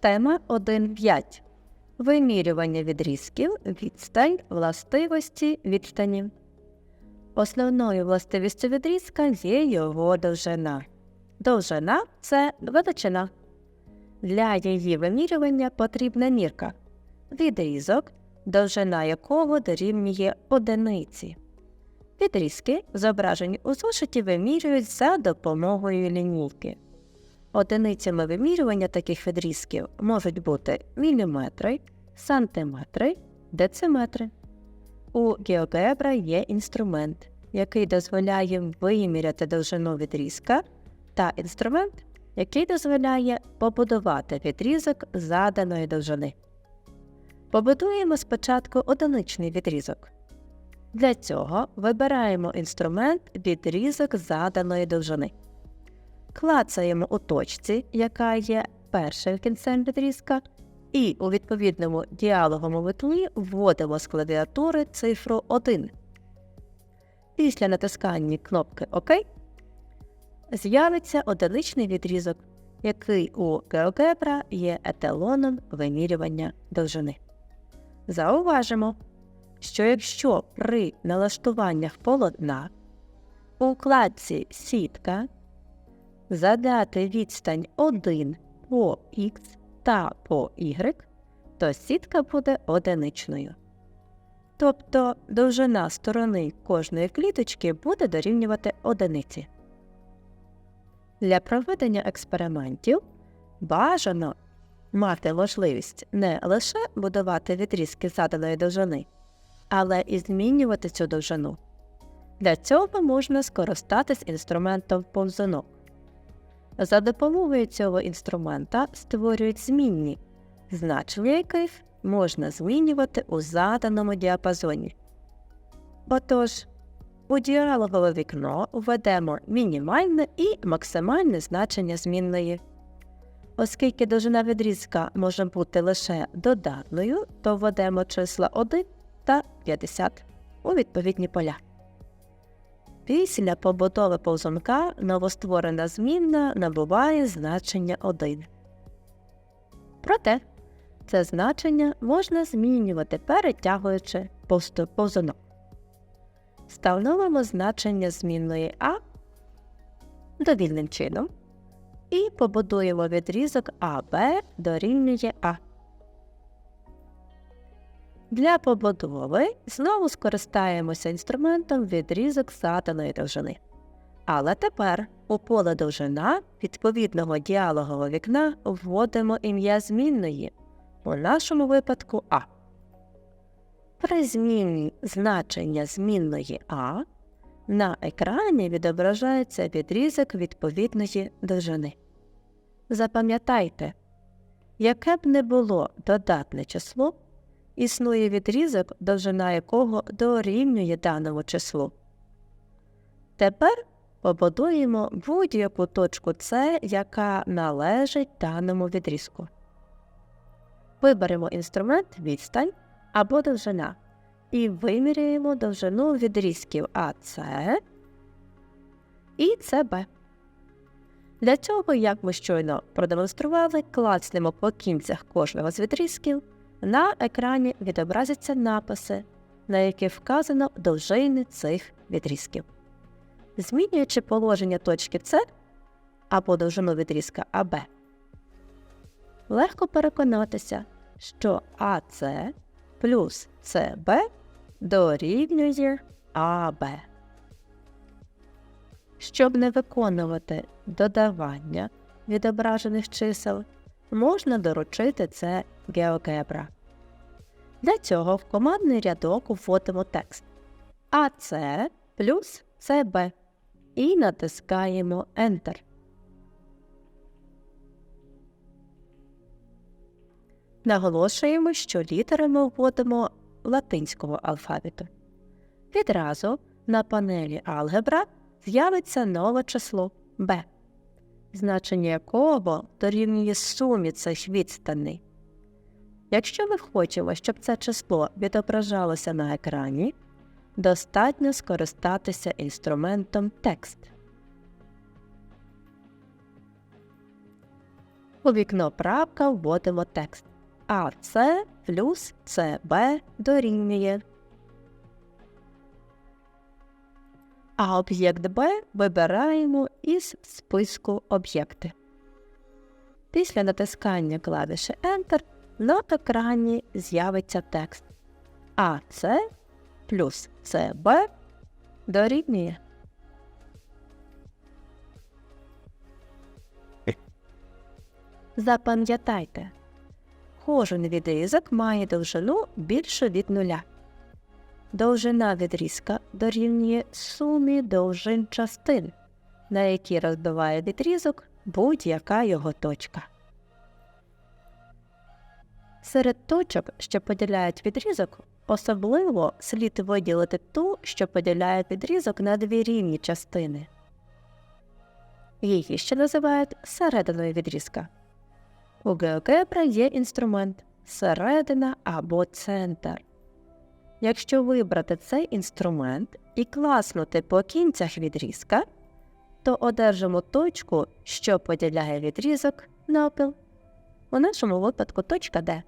Тема 1.5. Вимірювання відрізків, відстань, властивості відстані. Основною властивістю відрізка є його довжина. Довжина це величина. Для її вимірювання потрібна мірка. Відрізок, довжина якого дорівнює одиниці. Відрізки, зображені у зошиті, вимірюють за допомогою лінійки. Одиницями вимірювання таких відрізків можуть бути міліметри, сантиметри, дециметри. У GeoGebra є інструмент, який дозволяє виміряти довжину відрізка, та інструмент, який дозволяє побудувати відрізок заданої довжини. Побудуємо спочатку одиничний відрізок. Для цього вибираємо інструмент відрізок заданої довжини. Клацаємо у точці, яка є першим кінцем відрізка, і у відповідному діалоговому витлі вводимо з клавіатури цифру 1. Після натискання кнопки ОК з'явиться одиничний відрізок, який у GeoGebra є еталоном вимірювання довжини. Зауважимо, що якщо при налаштуваннях полотна у вкладці Сітка задати відстань 1 по X та по Y, то сітка буде одиничною. Тобто довжина сторони кожної кліточки буде дорівнювати одиниці. Для проведення експериментів бажано мати можливість не лише будувати відрізки заданої довжини, але і змінювати цю довжину. Для цього можна скористатись інструментом повзунок. За допомогою цього інструмента створюють змінні, значення яких можна змінювати у заданому діапазоні. Отож, у діалогове вікно введемо мінімальне і максимальне значення змінної. Оскільки довжина відрізка може бути лише додатною, то введемо числа 1 та 50 у відповідні поля. Після побудови повзунка новостворена змінна набуває значення 1. Проте це значення можна змінювати, перетягуючи повзунок. Встановимо значення змінної А довільним чином і побудуємо відрізок АБ дорівнює А. Для побудови знову скористаємося інструментом відрізок заданої довжини. Але тепер у поле довжина відповідного діалогового вікна вводимо ім'я змінної, у нашому випадку А. При зміні значення змінної А на екрані відображається відрізок відповідної довжини. Запам'ятайте, яке б не було додатне число, існує відрізок, довжина якого дорівнює даному числу. Тепер побудуємо будь-яку точку С, яка належить даному відрізку. Виберемо інструмент відстань або довжина і виміряємо довжину відрізків АС і СБ. Для цього, як ми щойно продемонстрували, клацнемо по кінцях кожного з відрізків. На екрані відобразяться написи, на яких вказано довжини цих відрізків. Змінюючи положення точки С або довжину відрізка АБ, легко переконатися, що АС плюс СБ дорівнює АБ. Щоб не виконувати додавання відображених чисел, можна доручити це GeoGebra. Для цього в командний рядок вводимо текст АС плюс CB і натискаємо Enter. Наголошуємо, що літери ми вводимо латинського алфавіту. Відразу на панелі Алгебра з'явиться нове число b, значення якого дорівнює сумі цих відстаней. Якщо ми хочемо, щоб це число відображалося на екрані, достатньо скористатися інструментом текст. У вікно правка вводимо текст. АС плюс СБ дорівнює. А об'єкт Б вибираємо із списку об'єкти. Після натискання клавіші Enter на екрані з'явиться текст АС плюс СБ дорівнює. Запам'ятайте, кожен відрізок має довжину більшу від нуля. Довжина відрізка дорівнює сумі довжин частин, на які розбиває відрізок будь-яка його точка. Серед точок, що поділяють відрізок, особливо слід виділити ту, що поділяє відрізок на дві рівні частини. Її ще називають серединою відрізка. У GeoGebra є інструмент середина або центр. Якщо вибрати цей інструмент і класнути по кінцях відрізка, то одержимо точку, що поділяє відрізок навпіл. У нашому випадку точка D.